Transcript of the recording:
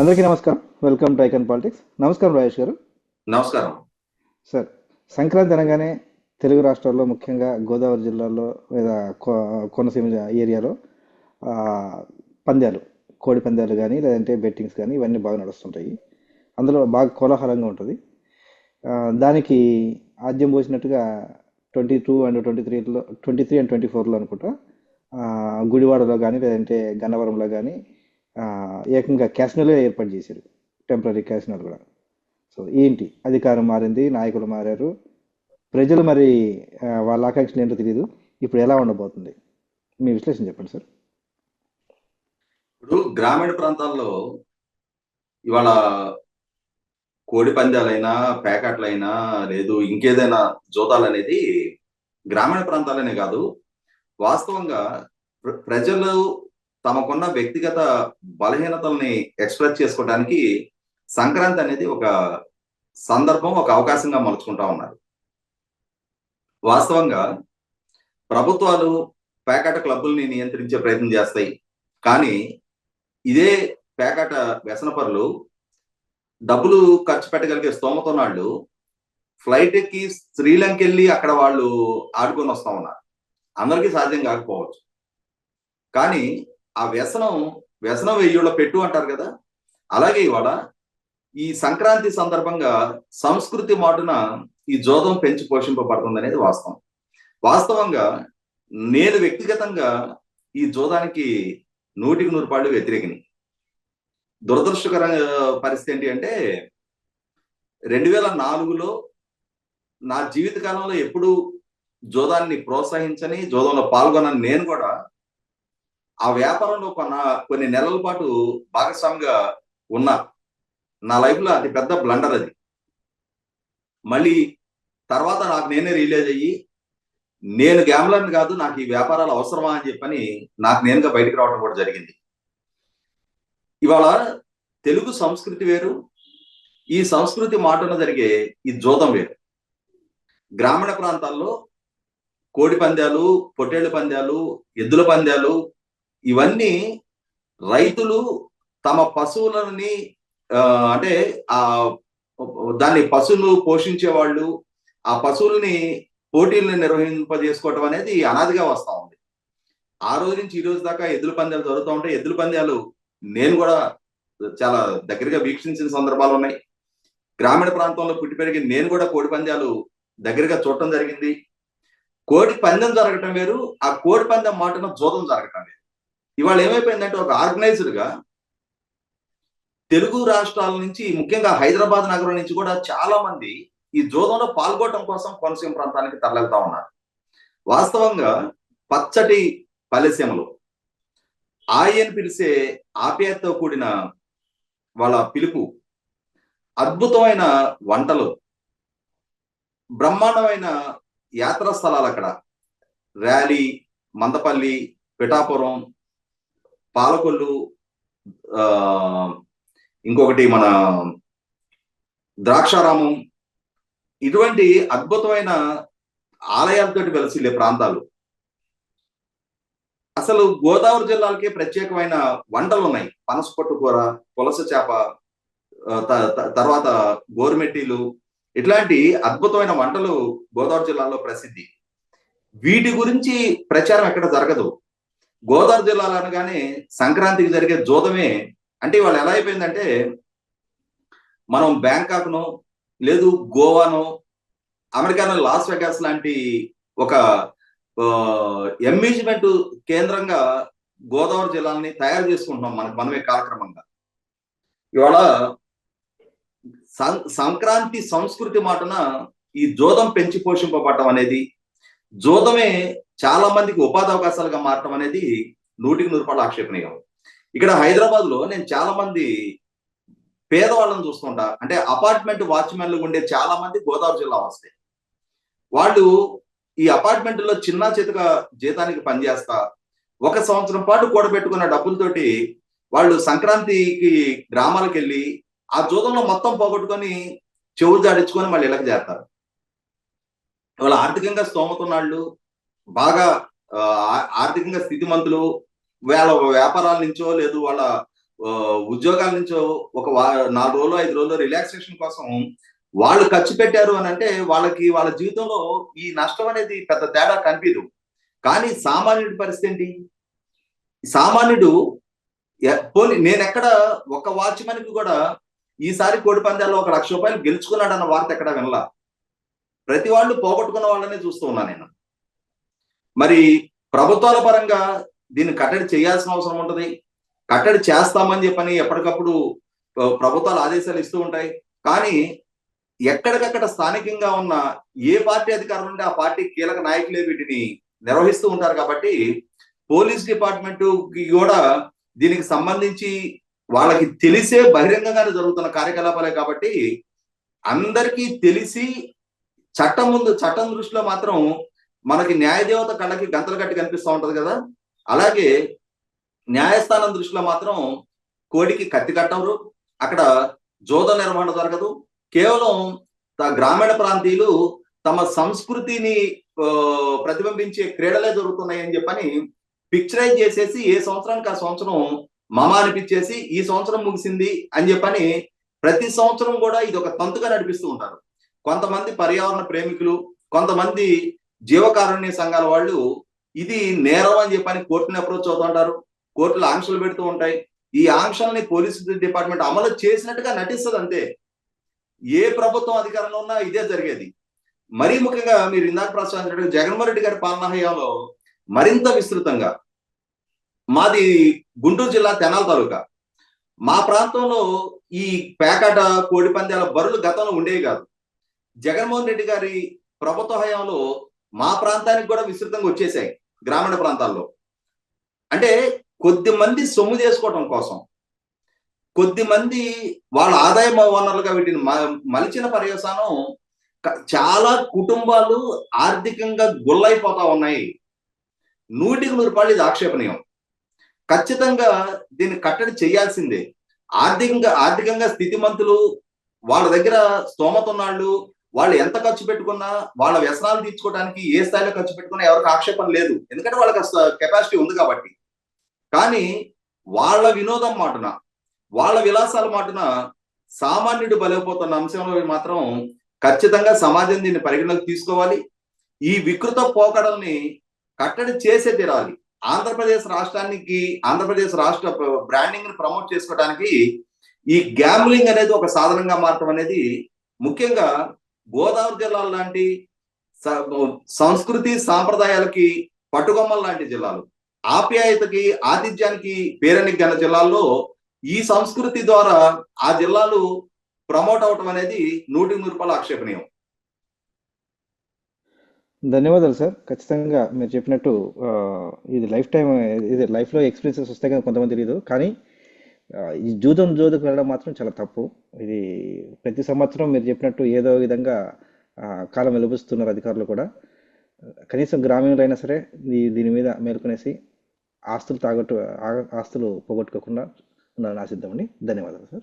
అందరికీ నమస్కారం. Welcome to icon politics నమస్కారం రాజేష్ గారు. నమస్కారం. సార్ సంక్రాంతి అనగానే తెలుగు రాష్ట్రాల్లో ముఖ్యంగా గోదావరి జిల్లాలో లేదా కోనసీమ ఏరియాలో పందాలు కోడి పందాలు కానీ లేదంటే బెట్టింగ్స్ కానీ ఇవన్నీ బాగా నడుస్తుంటాయి. అందులో బాగా కోలాహలంగా ఉంటుంది. దానికి ఆద్యం పోసినట్టుగా ట్వంటీ టూ అండ్ ట్వంటీ త్రీలో ట్వంటీ త్రీ అండ్ ట్వంటీ ఫోర్లో అనుకుంటా గుడివాడలో కానీ లేదంటే గన్నవరంలో కానీ ఏకంగా క్యాసినోలే ఏర్పాటు చేశారు. టెంపరీ క్యాసినోలు కూడా. సో ఏంటి? అధికారం మారింది నాయకులు మారారు. ప్రజలు మరి వాళ్ళ ఆకాంక్షలు ఏంటో తెలియదు ఇప్పుడు ఎలా ఉండబోతుంది? మీ విశ్లేషణ చెప్పండి సార్. ఇప్పుడు గ్రామీణ ప్రాంతాల్లో ఇవాళ కోడి పందాలైనా ప్యాకెట్లైనా లేదు ఇంకేదైనా జోతాలు అనేది గ్రామీణ ప్రాంతాలనే కాదు. వాస్తవంగా ప్ర- ప్రజలు తమకున్న వ్యక్తిగత బలహీనతల్ని ఎక్స్ప్రెస్ చేసుకోవడానికి సంక్రాంతి అనేది ఒక సందర్భం ఒక అవకాశంగా మలుచుకుంటా ఉన్నారు. వాస్తవంగా ప్రభుత్వాలు పేకాట క్లబ్బుల్ని నియంత్రించే ప్రయత్నం చేస్తాయి. కానీ ఇదే పేకాట వ్యసనపరులు డబ్బులు ఖర్చు పెట్టగలిగే స్తోమతో నాళ్ళు ఫ్లైట్ ఎక్కి శ్రీలంక వెళ్ళి అక్కడ వాళ్ళు ఆడుకొని వస్తా ఉన్నారు. అందరికీ సాధ్యం కాకపోవచ్చు. కానీ ఆ వ్యసనం వ్యసనం వెయ్యుళ్ళ పెట్టు అంటారు కదా? అలాగే ఇవాళ ఈ సంక్రాంతి సందర్భంగా సంస్కృతి మాటున ఈ జోదం పెంచి పోషింపబడుతుంది అనేది వాస్తవం. వాస్తవంగా నేను వ్యక్తిగతంగా ఈ జోదానికి నూటికి నూరు పాళ్ళు వ్యతిరేకిని. దురదృష్టకర పరిస్థితి ఏంటి అంటే రెండు వేల నాలుగులో నా జీవిత కాలంలో ఎప్పుడు జోదాన్ని ప్రోత్సహించని జోదంలో పాల్గొనని నేను కూడా ఆ వ్యాపారంలో కొన్న కొన్ని నెలల పాటు భాగస్వామిగా ఉన్నా నా లైఫ్లో అతి పెద్ద బ్లండర్ అది. మళ్ళీ తర్వాత నాకు నేనే రిలీజ్ అయ్యి నేను గ్యామ్లర్ని కాదు నాకు ఈ వ్యాపారాలు అవసరమా అని చెప్పని నాకు నేనుగా బయటకు రావడం కూడా జరిగింది. ఇవాళ తెలుగు సంస్కృతి వేరు ఈ సంస్కృతి మాటన జరిగే ఈ జోదం వేరు. గ్రామీణ ప్రాంతాల్లో కోడి పందాలు పొట్టేళ్ళ పందాలు ఎద్దుల పందాలు ఇవన్నీ రైతులు తమ పశువులని అంటే ఆ దాన్ని పశువులు పోషించే వాళ్ళు ఆ పశువుల్ని పోటీలను నిర్వహింపజేసుకోవటం అనేది అనాదిగా వస్తూ ఉంది. ఆ రోజు నుంచి ఈ రోజు దాకా ఎద్దుల పందాలు జరుగుతూ ఉంటాయి ఎద్దుల పందాలు నేను కూడా చాలా దగ్గరగా వీక్షించిన సందర్భాలు ఉన్నాయి. గ్రామీణ ప్రాంతంలో పుట్టి పెరిగి నేను కూడా కోడి పందాలు దగ్గరగా చూడటం జరిగింది. కోడి పందెం జరగటం వేరు ఆ కోడి పందెం మాటన జోదం జరగటం వేరు. ఇవాళ ఏమైపోయిందంటే ఒక ఆర్గనైజర్గా తెలుగు రాష్ట్రాల నుంచి ముఖ్యంగా హైదరాబాద్ నగరం నుంచి కూడా చాలా మంది ఈ జోదంలో పాల్గొనడం కోసం కోనసీమ ప్రాంతానికి తరలితా ఉన్నారు. వాస్తవంగా పచ్చటి పల్లెసీమలు ఆయన పిలిచే ఆప్యాయతతో కూడిన వాళ్ళ పిలుపు అద్భుతమైన వంటలు బ్రహ్మాండమైన యాత్రా స్థలాలు అక్కడ. ర్యాలీ మందపల్లి పిఠాపురం పాలకొల్లు ఆ, ఇంకొకటి మన ద్రాక్షారామం ఇటువంటి అద్భుతమైన ఆలయాలతోటి వెలసిల్లే ప్రాంతాలు. అసలు గోదావరి జిల్లాలకే ప్రత్యేకమైన వంటలు ఉన్నాయి పనసపట్టు కూర పులస చేప తర్వాత గోరుమెట్టిలు. ఇట్లాంటి అద్భుతమైన వంటలు గోదావరి జిల్లాలో ప్రసిద్ధి. వీటి గురించి ప్రచారం ఎక్కడ జరగదు. గోదావరి జిల్లాలో అనగానే సంక్రాంతికి జరిగే జోదమే. అంటే వాళ్ళు ఎలా అయిపోయిందంటే మనం బ్యాంకాక్ను లేదు గోవాను అమెరికాను లాస్ వెగాస్ లాంటి ఒక అమ్యూజ్మెంట్ కేంద్రంగా గోదావరి జిల్లాని తయారు చేసుకుంటున్నాం మనకు మనమే కాలక్రమంగా. ఇవాళ సం- సంక్రాంతి సంస్కృతి మాటన ఈ జోదం పెంచి పోషింపబడటం అనేది జోదమే చాలా మందికి ఉపాధి అవకాశాలుగా మారటం అనేది నూటికి నూరు రూపాయల ఆక్షేపణీయం. ఇక్కడ హైదరాబాద్లో నేను చాలా మంది పేదవాళ్ళని చూస్తుంటా. అంటే అపార్ట్మెంట్ వాచ్మెన్లు ఉండే చాలా మంది గోదావరి జిల్లా వస్తాయి వాళ్ళు ఈ అపార్ట్మెంట్లో చిన్న చితక జీతానికి పనిచేస్తా ఒక సంవత్సరం పాటు కూడబెట్టుకున్న డబ్బులతోటి వాళ్ళు సంక్రాంతికి గ్రామాలకు వెళ్ళి ఆ జూదంలో మొత్తం పోగొట్టుకొని చెవులు జాడించుకొని మళ్ళీ ఇళ్ళకి చేస్తారు వాళ్ళ ఆర్థికంగా స్తోమతున్న వాళ్ళు బాగా ఆ, ఆర్థికంగా స్థితిమంతులు వాళ్ళ వ్యాపారాల నుంచో లేదు వాళ్ళ ఉద్యోగాల నుంచో ఒక నాలుగు రోజులు ఐదు రోజులు రిలాక్సేషన్ కోసం వాళ్ళు ఖర్చు పెట్టారు అని అంటే వాళ్ళకి వాళ్ళ జీవితంలో ఈ నష్టం అనేది పెద్ద తేడా కనిపించదు కానీ సామాన్యుడి పరిస్థితి ఏంటి? సామాన్యుడు ఎ- పోనీ నేను ఎక్కడ ఒక వాచ్మెన్కి కూడా ఈసారి కోడి పందాల్లో ఒక లక్ష రూపాయలు గెలుచుకున్నాడు అన్న వార్త ఎక్కడ వినలా. ప్రతి వాళ్ళు పోగొట్టుకున్న వాళ్ళనే చూస్తూ ఉన్నా నేను. మరి ప్రభుత్వాల పరంగా దీన్ని కట్టడి చేయాల్సిన అవసరం ఉంటుంది. కట్టడి చేస్తామని చెప్పని ఎప్పటికప్పుడు ప్రభుత్వాలు ఆదేశాలు ఇస్తూ ఉంటాయి. కానీ ఎక్కడికక్కడ స్థానికంగా ఉన్న ఏ పార్టీ అధికారులు ఉంటే ఆ పార్టీ కీలక నాయకులే వీటిని నిర్వహిస్తూ ఉంటారు కాబట్టి పోలీస్ డిపార్ట్మెంట్కి కూడా దీనికి సంబంధించి వాళ్ళకి తెలిసే బహిరంగంగానే జరుగుతున్న కార్యకలాపాలే కాబట్టి అందరికీ తెలిసి చట్టం ముందు చట్టం దృష్టిలో మాత్రం మనకి న్యాయదేవత కళ్ళకి గంతలు కట్టి కనిపిస్తూ ఉంటది కదా? అలాగే న్యాయస్థానం దృష్టిలో మాత్రం కోడికి కత్తి కట్టవరు. అక్కడ జోద నిర్వహణ జరగదు. కేవలం గ్రామీణ ప్రాంతీయులు తమ సంస్కృతిని ప్రతిబింబించే క్రీడలే జరుగుతున్నాయి అని చెప్పని పిక్చరైజ్ చేసేసి ఏ సంవత్సరానికి ఆ సంవత్సరం మమ అనిపించేసి ఈ సంవత్సరం ముగిసింది అని చెప్పని ప్రతి సంవత్సరం కూడా ఇది ఒక తంతుగా నడిపిస్తూ ఉంటారు. కొంతమంది పర్యావరణ ప్రేమికులు కొంతమంది జీవకారుణ్య సంఘాల వాళ్ళు ఇది నేరం అని చెప్పని కోర్టుని అప్రోచ్ అవుతుంటారు. కోర్టులు ఆంక్షలు పెడుతూ ఉంటాయి. ఈ ఆంక్షల్ని పోలీసు డిపార్ట్మెంట్ అమలు చేసినట్టుగా నటిస్తుంది అంతే. ఏ ప్రభుత్వం అధికారంలో ఉన్నా ఇదే జరిగేది. మరీ ముఖ్యంగా మీరు ఇందాక ప్రస్తావించినట్టు జగన్మోహన్ రెడ్డి గారి పాలనా హయాంలో మరింత విస్తృతంగా మాది గుంటూరు జిల్లా తెనాల తాలూకా. మా ప్రాంతంలో ఈ పేకాట కోడి పందాల బరులు గతంలో ఉండేవి కాదు. జగన్మోహన్ రెడ్డి గారి ప్రభుత్వ హయాంలో మా ప్రాంతానికి కూడా విస్తృతంగా వచ్చేసాయి గ్రామీణ ప్రాంతాల్లో. అంటే కొద్ది మంది సొమ్ము చేసుకోవటం కోసం కొద్ది మంది వాళ్ళ ఆదాయ వనరులుగా వీటిని మలిచిన పర్యవసానం చాలా కుటుంబాలు ఆర్థికంగా గుల్లైపోతా ఉన్నాయి. నూటికి నూరు రూపాయలు ఇది ఆక్షేపణీయం. ఖచ్చితంగా దీన్ని కట్టడి చేయాల్సిందే. ఆర్థికంగా ఆర్థికంగా స్థితిమంతులు వాళ్ళ దగ్గర స్తోమత ఉన్నాళ్ళు వాళ్ళు ఎంత ఖర్చు పెట్టుకున్నా వాళ్ళ వ్యసనాలు తీర్చుకోవడానికి ఏ స్థాయిలో ఖర్చు పెట్టుకున్నా ఎవరికి ఆక్షేపం లేదు. ఎందుకంటే వాళ్ళకి కెపాసిటీ ఉంది కాబట్టి. కానీ వాళ్ళ వినోదం మాటున వాళ్ళ విలాసాల మాటున సామాన్యుడు బలైపోతున్న అంశంలో మాత్రం ఖచ్చితంగా సమాజం దీన్ని పరిగణలోకి తీసుకోవాలి. ఈ వికృత పోకడల్ని కట్టడి చేసే తీరాలి. ఆంధ్రప్రదేశ్ రాష్ట్రానికి ఆంధ్రప్రదేశ్ రాష్ట్ర బ్రాండింగ్ని ప్రమోట్ చేసుకోవడానికి ఈ గ్యాంబ్లింగ్ అనేది ఒక సాధనంగా మారటం అనేది ముఖ్యంగా గోదావరి జిల్లాల లాంటి సంస్కృతి సాంప్రదాయాలకి పట్టుకొమ్మలు లాంటి జిల్లాలు. ఆప్యాయతకి ఆతిథ్యానికి పేరెనికి గల జిల్లాల్లో ఈ సంస్కృతి ద్వారా ఆ జిల్లాలు ప్రమోట్ అవటం అనేది నూటికి నూరు రూపాయల ఆక్షేపణీయం. ధన్యవాదాలు సార్. ఖచ్చితంగా మీరు చెప్పినట్టు ఇది లైఫ్ టైం ఇది లైఫ్లో ఎక్స్పీరియన్సెస్ వస్తాయి కదా కొంతమంది తెలియదు. కానీ ఈ జూదం జోదుకు వెళ్ళడం మాత్రం చాలా తప్పు. ఇది ప్రతి సంవత్సరం మీరు చెప్పినట్టు ఏదో విధంగా కాలం వెలుపుస్తున్నారు అధికారులు కూడా. కనీసం గ్రామీణులైనా సరే దీని మీద మేల్కొనేసి ఆస్తులు తాగట్టు ఆ- ఆస్తులు పోగొట్టుకోకుండా ఉండాలని ఆశిద్దామండి. ధన్యవాదాలు సార్.